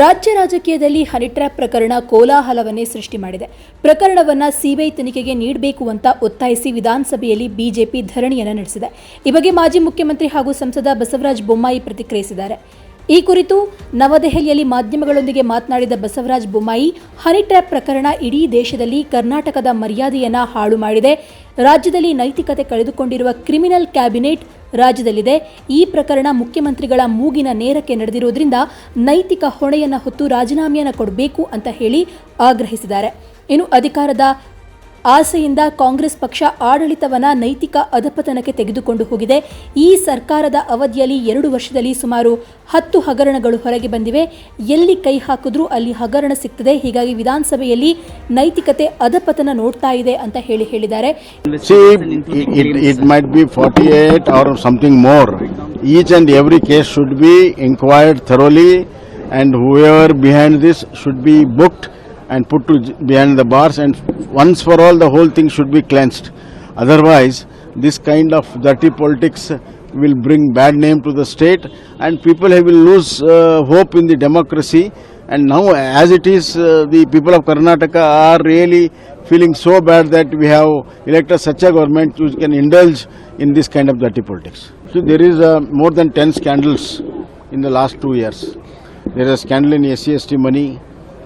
ರಾಜ್ಯ ರಾಜಕೀಯದಲ್ಲಿ honey trap ಪ್ರಕರಣ ಕೋಲಾಹಲವನ್ನೇ ಸೃಷ್ಟಿ ಮಾಡಿದೆ. ಪ್ರಕರಣವನ್ನ ಸಿಬಿಐ ತನಿಖೆಗೆ ನೀಡಬೇಕು ಅಂತ ಒತ್ತಾಯಿಸಿ ವಿಧಾನಸಭೆಯಲ್ಲಿ ಬಿಜೆಪಿ ಧರಣಿಯನ್ನು ನಡೆಸಿದೆ. ಈ ಬಗ್ಗೆ ಮಾಜಿ ಮುಖ್ಯಮಂತ್ರಿ ಹಾಗೂ ಸಂಸದ ಬಸವರಾಜ ಬೊಮ್ಮಾಯಿ ಪ್ರತಿಕ್ರಿಯಿಸಿದ್ದಾರೆ. ಈ ಕುರಿತು ನವದೆಹಲಿಯಲ್ಲಿ ಮಾಧ್ಯಮಗಳೊಂದಿಗೆ ಮಾತನಾಡಿದ ಬಸವರಾಜ ಬೊಮ್ಮಾಯಿ ಹನಿ ಪ್ರಕರಣ ಇಡೀ ದೇಶದಲ್ಲಿ ಕರ್ನಾಟಕದ ಮರ್ಯಾದೆಯನ್ನ ಹಾಳು ಮಾಡಿದೆ. ರಾಜ್ಯದಲ್ಲಿ ನೈತಿಕತೆ ಕಳೆದುಕೊಂಡಿರುವ ಕ್ರಿಮಿನಲ್ ಕ್ಯಾಬಿನೆಟ್ ರಾಜ್ಯದಲ್ಲಿದೆ. ಈ ಪ್ರಕರಣ ಮುಖ್ಯಮಂತ್ರಿಗಳ ಮೂಗಿನ ನೇರಕ್ಕೆ ನಡೆದಿರುವುದರಿಂದ ನೈತಿಕ ಹೊಣೆಯನ್ನು ಹೊತ್ತು ರಾಜೀನಾಮೆಯನ್ನು ಕೊಡಬೇಕು ಅಂತ ಹೇಳಿ ಆಗ್ರಹಿಸಿದ್ದಾರೆ. ಇನ್ನು ಅಧಿಕಾರದ ಆಸೆಯಿಂದ ಕಾಂಗ್ರೆಸ್ ಪಕ್ಷ ಆಡಳಿತವನ್ನು ನೈತಿಕ ಅಧಪತನಕ್ಕೆ ತೆಗೆದುಕೊಂಡು ಹೋಗಿದೆ. ಈ ಸರ್ಕಾರದ ಅವಧಿಯಲ್ಲಿ ಎರಡು ವರ್ಷದಲ್ಲಿ ಸುಮಾರು ಹತ್ತು ಹಗರಣಗಳು ಹೊರಗೆ ಬಂದಿವೆ. ಎಲ್ಲಿ ಕೈ ಹಾಕಿದ್ರೂ ಅಲ್ಲಿ ಹಗರಣ ಸಿಗ್ತದೆ. ಹೀಗಾಗಿ ವಿಧಾನಸಭೆಯಲ್ಲಿ ನೈತಿಕತೆ ಅಧಪತನ ನೋಡ್ತಾ ಇದೆ ಅಂತ ಹೇಳಿ ಹೇಳಿದ್ದಾರೆ. Each and every case should be 48 thoroughly and whoever behind this should be booked and put to behind the bars and once for all the whole thing should be cleansed. Otherwise, this kind of dirty politics will bring bad name to the state and people will lose uh, hope in the democracy and now as it is uh, the people of Karnataka are really feeling so bad that we have elected such a government which can indulge in this kind of dirty politics. So there is uh, more than 10 scandals in the last two years. There is a scandal in SCST money,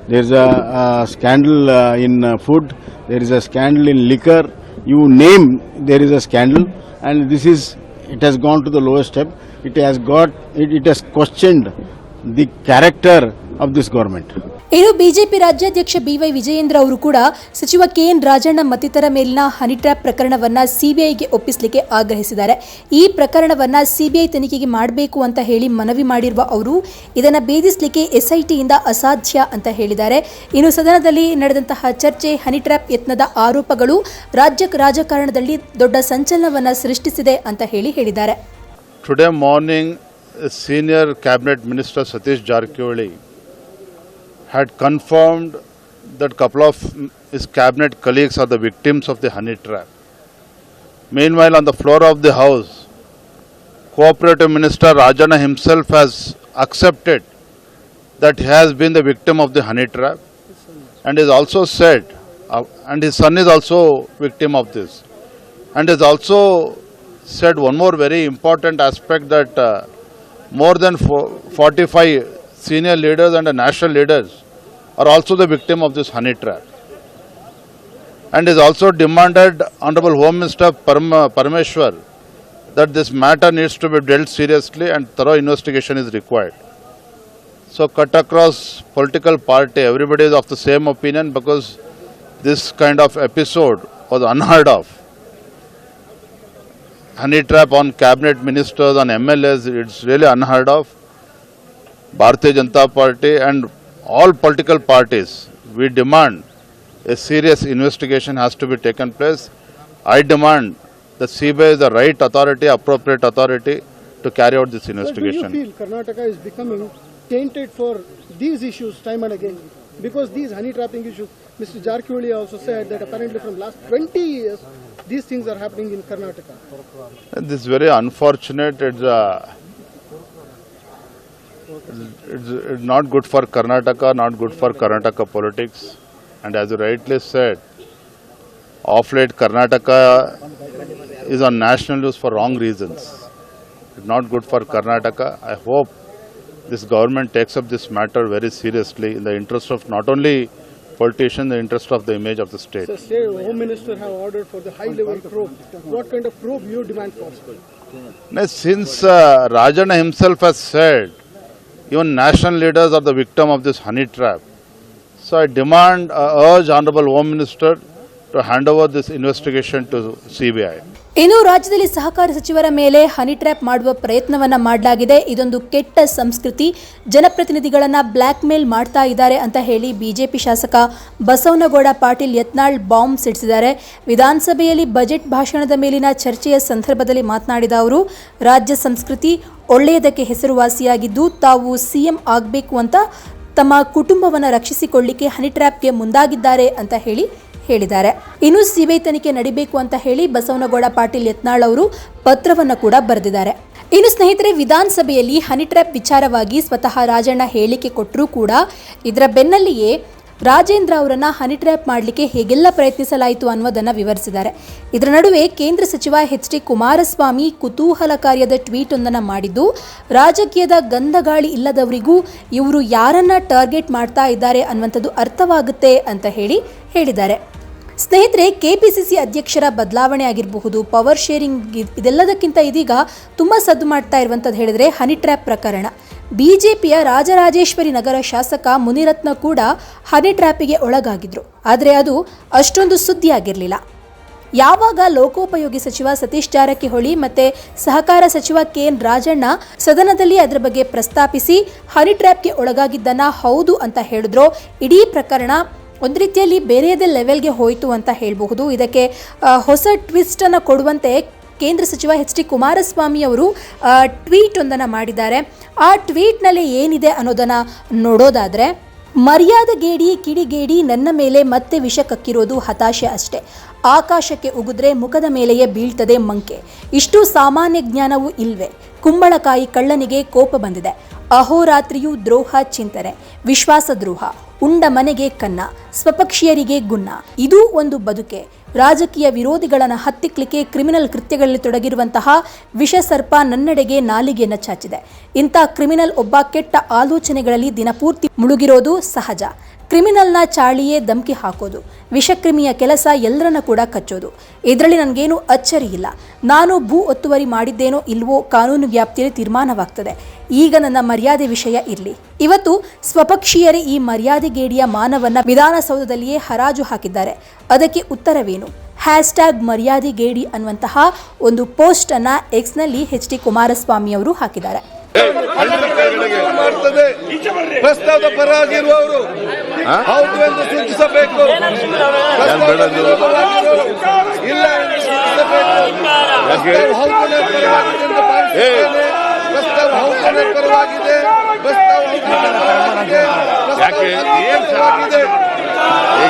there is a, uh scandal uh, in uh, food, there is a scandal in liquor, you name there is a scandal. And this is, it has gone to the lowest step. It has got, it, it has questioned the character of this government ಇನ್ನು BJP ರಾಜ್ಯಾಧ್ಯಕ್ಷ B Y Vijayendra ಅವರು ಕೂಡ ಸಚಿವ K N Rajanna ಮತ್ತಿತರ ಮೇಲಿನ honey trap ಪ್ರಕರಣವನ್ನ ಸಿಬಿಐಗೆ ಒಪ್ಪಿಸಲಿಕ್ಕೆ ಆಗ್ರಹಿಸಿದ್ದಾರೆ. ಈ ಪ್ರಕರಣವನ್ನ ಸಿಬಿಐ ತನಿಖೆಗೆ ಮಾಡಬೇಕು ಅಂತ ಹೇಳಿ ಮನವಿ ಮಾಡಿರುವ ಅವರು ಇದನ್ನು ಭೇದಿಸಲಿಕ್ಕೆ ಎಸ್ಐಟಿಯಿಂದ ಅಸಾಧ್ಯ ಅಂತ ಹೇಳಿದ್ದಾರೆ. ಇನ್ನು ಸದನದಲ್ಲಿ ನಡೆದಂತಹ ಚರ್ಚೆ ಹನಿ ಟ್ರ್ಯಾಪ್ ಯತ್ನದ ಆರೋಪಗಳು ರಾಜ್ಯ ರಾಜಕಾರಣದಲ್ಲಿ ದೊಡ್ಡ ಸಂಚಲನವನ್ನ ಸೃಷ್ಟಿಸಿದೆ ಅಂತ ಹೇಳಿ ಹೇಳಿದ್ದಾರೆ. Today morning senior cabinet minister Satish Jarkioli had confirmed that couple of his cabinet colleagues are the victims of the honey trap. Meanwhile, on the floor of the house, cooperative minister Rajana himself has accepted that he has been the victim of the honey trap and is also said, uh, and his son is also victim of this, and is also said one more very important aspect that uh, more than 45 senior leaders and the national leaders are also the victim of this honey trap. And is also demanded Honorable Home Minister Param- Parameshwar that this matter needs to be dealt seriously and thorough investigation is required. So cut across political party, everybody is of the same opinion because this kind of episode was unheard of honey trap on cabinet ministers, on MLAs, it's really unheard of. Bharatiya Janata Party and all political parties, we demand a serious investigation has to be taken place. I demand the CBI is the right authority, appropriate authority to carry out this investigation. Sir, do you feel Karnataka is becoming tainted for these issues time and again? Because these honey trapping issues, Mr. Jarkioli also said that apparently from last 20 years, these things are happening in Karnataka. This is very unfortunate. It's, uh, it's, not good for Karnataka, not good for Karnataka politics. And as you rightly said, off late Karnataka is on national news for wrong reasons. It's not good for Karnataka. I hope this government takes up this matter very seriously in the interest of not only politicians, the interest of the image of the state. So, say Home Minister have ordered for the high level probe. What kind of probe you demand for? Now, since uh, Rajana himself has said, even national leaders are the victim of this honey trap. So I demand, uh, urge Honorable Home Minister to hand over this investigation to CBI. ಇನ್ನು ರಾಜ್ಯದಲ್ಲಿ ಸಹಕಾರ ಸಚಿವರ ಮೇಲೆ honey trap ಮಾಡುವ ಪ್ರಯತ್ನವನ್ನ ಮಾಡಲಾಗಿದೆ ಇದೊಂದು ಕೆಟ್ಟ ಸಂಸ್ಕೃತಿ ಜನಪ್ರತಿನಿಧಿಗಳನ್ನು ಬ್ಲ್ಯಾಕ್ ಮೇಲ್ ಮಾಡ್ತಾ ಇದ್ದಾರೆ ಅಂತ ಹೇಳಿ ಬಿಜೆಪಿ ಶಾಸಕ ಬಸವನಗೌಡ ಪಾಟೀಲ್ ಯತ್ನಾಳ್ ಬಾಂಬ್ ಸಿಡಿಸಿದ್ದಾರೆ ವಿಧಾನಸಭೆಯಲ್ಲಿ ಬಜೆಟ್ ಭಾಷಣದ ಮೇಲಿನ ಚರ್ಚೆಯ ಸಂದರ್ಭದಲ್ಲಿ ಮಾತನಾಡಿದ ಅವರು ರಾಜ್ಯ ಸಂಸ್ಕೃತಿ ಒಳ್ಳೆಯದಕ್ಕೆ ಹೆಸರುವಾಸಿಯಾಗಿದ್ದು ತಾವು ಸಿಎಂ ಆಗಬೇಕು ಅಂತ ತಮ್ಮ ಕುಟುಂಬವನ್ನು ರಕ್ಷಿಸಿಕೊಳ್ಳಿಕ್ಕೆ ಹನಿ ಟ್ರ್ಯಾಪ್ಗೆ ಮುಂದಾಗಿದ್ದಾರೆ ಅಂತ ಹೇಳಿ ಹೇಳಿದ್ದಾರೆ. ಇನ್ನು ಸಿಬಿಐ ತನಿಖೆ ನಡಿಬೇಕು ಅಂತ ಹೇಳಿ ಬಸವನಗೌಡ ಪಾಟೀಲ್ ಯತ್ನಾಳ್ ಅವರು ಪತ್ರವನ್ನು ಕೂಡ ಬರೆದಿದ್ದಾರೆ. ಇನ್ನು ಸ್ನೇಹಿತರೆ, ವಿಧಾನಸಭೆಯಲ್ಲಿ ಹನಿ ಟ್ರ್ಯಾಪ್ ವಿಚಾರವಾಗಿ ಸ್ವತಃ ರಾಜಣ್ಣ ಹೇಳಿಕೆ ಕೊಟ್ಟರೂ ಕೂಡ ಇದರ ಬೆನ್ನಲ್ಲಿಯೇ ರಾಜೇಂದ್ರ ಅವರನ್ನ ಹನಿ ಟ್ರ್ಯಾಪ್ ಮಾಡಲಿಕ್ಕೆ ಹೇಗೆಲ್ಲ ಪ್ರಯತ್ನಿಸಲಾಯಿತು ಅನ್ನೋದನ್ನು ವಿವರಿಸಿದ್ದಾರೆ. ಇದರ ನಡುವೆ ಕೇಂದ್ರ ಸಚಿವ ಎಚ್ ಡಿ ಕುಮಾರಸ್ವಾಮಿ ಕುತೂಹಲಕಾರಿಯಾದ ಟ್ವೀಟ್ ಒಂದನ್ನು ಮಾಡಿದ್ದು, ರಾಜಕೀಯದ ಗಂಧಗಾಳಿ ಇಲ್ಲದವರಿಗೂ ಇವರು ಯಾರನ್ನ ಟಾರ್ಗೆಟ್ ಮಾಡ್ತಾ ಇದ್ದಾರೆ ಅನ್ನುವಂಥದ್ದು ಅರ್ಥವಾಗುತ್ತೆ ಅಂತ ಹೇಳಿ ಹೇಳಿದ್ದಾರೆ. ಸ್ನೇಹಿತರೆ, ಕೆಪಿಸಿಸಿ ಅಧ್ಯಕ್ಷರ ಬದಲಾವಣೆ ಆಗಿರಬಹುದು ಪವರ್ ಶೇರಿಂಗ್ ಇದೆಲ್ಲದಕ್ಕಿಂತ ಇದೀಗ ತುಂಬ ಸದ್ದು ಮಾಡ್ತಾ ಇರುವಂಥದ್ದು ಹೇಳಿದರೆ ಹನಿ ಟ್ರ್ಯಾಪ್ ಪ್ರಕರಣ. ಬಿಜೆಪಿಯ ರಾಜರಾಜೇಶ್ವರಿ ನಗರ ಶಾಸಕ ಮುನಿರತ್ನ ಕೂಡ ಹನಿ ಟ್ರ್ಯಾಪಿಗೆ ಒಳಗಾಗಿದ್ರು. ಆದರೆ ಅದು ಅಷ್ಟೊಂದು ಸುದ್ದಿಯಾಗಿರಲಿಲ್ಲ. ಯಾವಾಗ ಲೋಕೋಪಯೋಗಿ ಸಚಿವ ಸತೀಶ್ ಜಾರಕಿಹೊಳಿ ಮತ್ತೆ ಸಹಕಾರ ಸಚಿವ ಕೆ ಎನ್ ರಾಜಣ್ಣ ಸದನದಲ್ಲಿ ಅದರ ಬಗ್ಗೆ ಪ್ರಸ್ತಾಪಿಸಿ ಹನಿ ಟ್ರ್ಯಾಪ್ಗೆ ಒಳಗಾಗಿದ್ದನ್ನ ಹೌದು ಅಂತ ಹೇಳಿದ್ರೋ, ಇಡೀ ಪ್ರಕರಣ ಒಂದು ರೀತಿಯಲ್ಲಿ ಬೇರೆಯದೇ ಲೆವೆಲ್ಗೆ ಹೋಯಿತು ಅಂತ ಹೇಳಬಹುದು. ಇದಕ್ಕೆ ಹೊಸ ಟ್ವಿಸ್ಟ್ ಅನ್ನು ಕೊಡುವಂತೆ ಕೇಂದ್ರ ಸಚಿವ ಎಚ್ ಡಿ ಕುಮಾರಸ್ವಾಮಿ ಅವರು ಟ್ವೀಟ್ ಒಂದನ್ನು ಮಾಡಿದ್ದಾರೆ. ಆ ಟ್ವೀಟ್ನಲ್ಲಿ ಏನಿದೆ ಅನ್ನೋದನ್ನು ನೋಡೋದಾದರೆ, ಮರ್ಯಾದೆಗೇಡಿ, ಕಿಡಿಗೇಡಿ ನನ್ನ ಮೇಲೆ ಮತ್ತೆ ವಿಷ ಕಕ್ಕಿರೋದು ಹತಾಶೆ ಅಷ್ಟೇ. ಆಕಾಶಕ್ಕೆ ಉಗಿದ್ರೆ ಮುಖದ ಮೇಲೆಯೇ ಬೀಳ್ತದೆ ಮಂಕೆ. ಇಷ್ಟು ಸಾಮಾನ್ಯ ಜ್ಞಾನವೂ ಇಲ್ವೇ. ಕುಂಬಳಕಾಯಿ ಕಳ್ಳನಿಗೆ ಕೋಪ ಬಂದಿದೆ. ಅಹೋರಾತ್ರಿಯು ದ್ರೋಹ ಚಿಂತನೆ. ವಿಶ್ವಾಸ ದ್ರೋಹ ಉಂಡ ಮನೆಗೆ ಕನ್ನ, ಸ್ವಪಕ್ಷೀಯರಿಗೆ ಗುನ್ನ. ಇದೂ ಒಂದು ಬದುಕೆ. ರಾಜಕೀಯ ವಿರೋಧಿಗಳನ್ನು ಹತ್ತಿಕ್ಲಿಕ್ಕೆ ಕ್ರಿಮಿನಲ್ ಕೃತ್ಯಗಳಲ್ಲಿ ತೊಡಗಿರುವಂತಹ ವಿಷಸರ್ಪ ನನ್ನೆಡೆಗೆ ನಾಲಿಗೆಯನ್ನು ಚಾಚಿದೆ. ಇಂಥ ಕ್ರಿಮಿನಲ್ ಒಬ್ಬ ಕೆಟ್ಟ ಆಲೋಚನೆಗಳಲ್ಲಿ ದಿನಪೂರ್ತಿ ಮುಳುಗಿರೋದು ಸಹಜ. ಕ್ರಿಮಿನಲ್ನ ಚಾಳಿಯೇ ಧಮಕಿ ಹಾಕೋದು. ವಿಷಕ್ರಿಮಿಯ ಕೆಲಸ ಎಲ್ಲರನ್ನ ಕೂಡ ಕಚ್ಚೋದು. ಇದರಲ್ಲಿ ನನಗೇನು ಅಚ್ಚರಿ ಇಲ್ಲ. ನಾನು ಭೂ ಒತ್ತುವರಿ ಮಾಡಿದ್ದೇನೋ ಇಲ್ವೋ ಕಾನೂನು ವ್ಯಾಪ್ತಿಯಲ್ಲಿ ತೀರ್ಮಾನವಾಗ್ತದೆ. ಈಗ ನನ್ನ ಮರ್ಯಾದೆ ವಿಷಯ ಇರಲಿ. ಇವತ್ತು ಸ್ವಪಕ್ಷೀಯರೇ ಈ ಮರ್ಯಾದೆಗೇಡಿಯ ಮಾನವನ್ನ ವಿಧಾನಸೌಧದಲ್ಲಿಯೇ ಹರಾಜು ಹಾಕಿದ್ದಾರೆ. ಅದಕ್ಕೆ ಉತ್ತರವೇನು? ಹ್ಯಾಶ್ ಟ್ಯಾಗ್ ಮರ್ಯಾದೆಗೇಡಿ ಅನ್ನುವಂತಹ ಒಂದು ಪೋಸ್ಟ್ ಅನ್ನ ಎಕ್ಸ್ನಲ್ಲಿ ಎಚ್ ಡಿ ಕುಮಾರಸ್ವಾಮಿ ಅವರು ಹಾಕಿದ್ದಾರೆ. ಮಾಡ್ತದೆ. ಪ್ರಸ್ತಾವದ ಪರವಾಗಿರುವವರು ಹೌದು ಎಂದು ಸೂಚಿಸಬೇಕು. ಇಲ್ಲ ಎಂದು ಸೂಚಿಸಬೇಕು. ಹೌದನೇ ಪರವಾಗಿದೆ. ಪ್ರಸ್ತಾವ ಹೌದನೇ ಪರವಾಗಿದೆ. ಪ್ರಸ್ತಾವ ಪರವಾಗಿದೆ.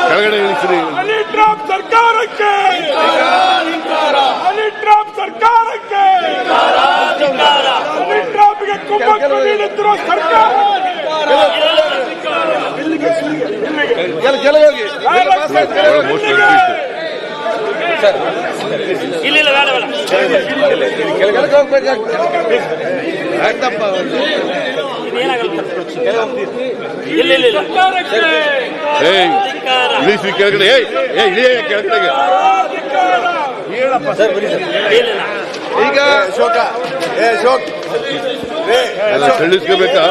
ಕೆಳಗಡೆ ಇಳಿಸ್ರಿ ಸರ್ಕಾರಕ್ಕೆ. ಹನಿ ಟ್ರಾಪ್ ಸರ್ಕಾರಕ್ಕೆ ಹನಿ ಟ್ರಾಪ್ಗೆ ಕುಮ್ಮಕ್ಕು ನೀಡುತ್ತಿರುವ ಸರ್ಕಾರ ಕೆಲ ಕೆಲವೋಗಿ ಕೆಳಗೆ ಏಯ್ ಇಳಿಸ್ರಿ ಕೆಳಗಡೆ ಏಯ್ ಏಯ್ ಇಳಿಯ ಕೆಳಗಡೆಗೆ ಈಗ ಶೋಕ. ಏ ಶೋಕ್. ಎಲ್ಲ ತಿಳಿಸ್ಕೋಬೇಕಾ?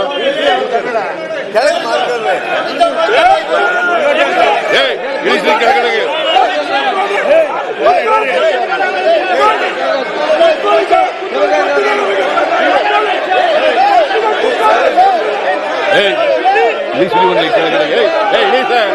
ಏಯ್ ಇಳಿಸ್ರಿ ಕೆಳಗಡೆಗೆ. ಒಂದು ಕೆಳಗಡೆಗೆ. ಏಯ್ ಏಯ್ ಇಳಿ ಸರ್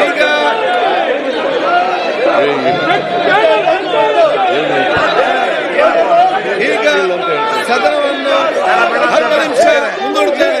ಈಗ ಈಗ ಸದನವನ್ನು ಹತ್ತು ನಿಮಿಷ ಮುಂದೂಡುತ್ತೇನೆ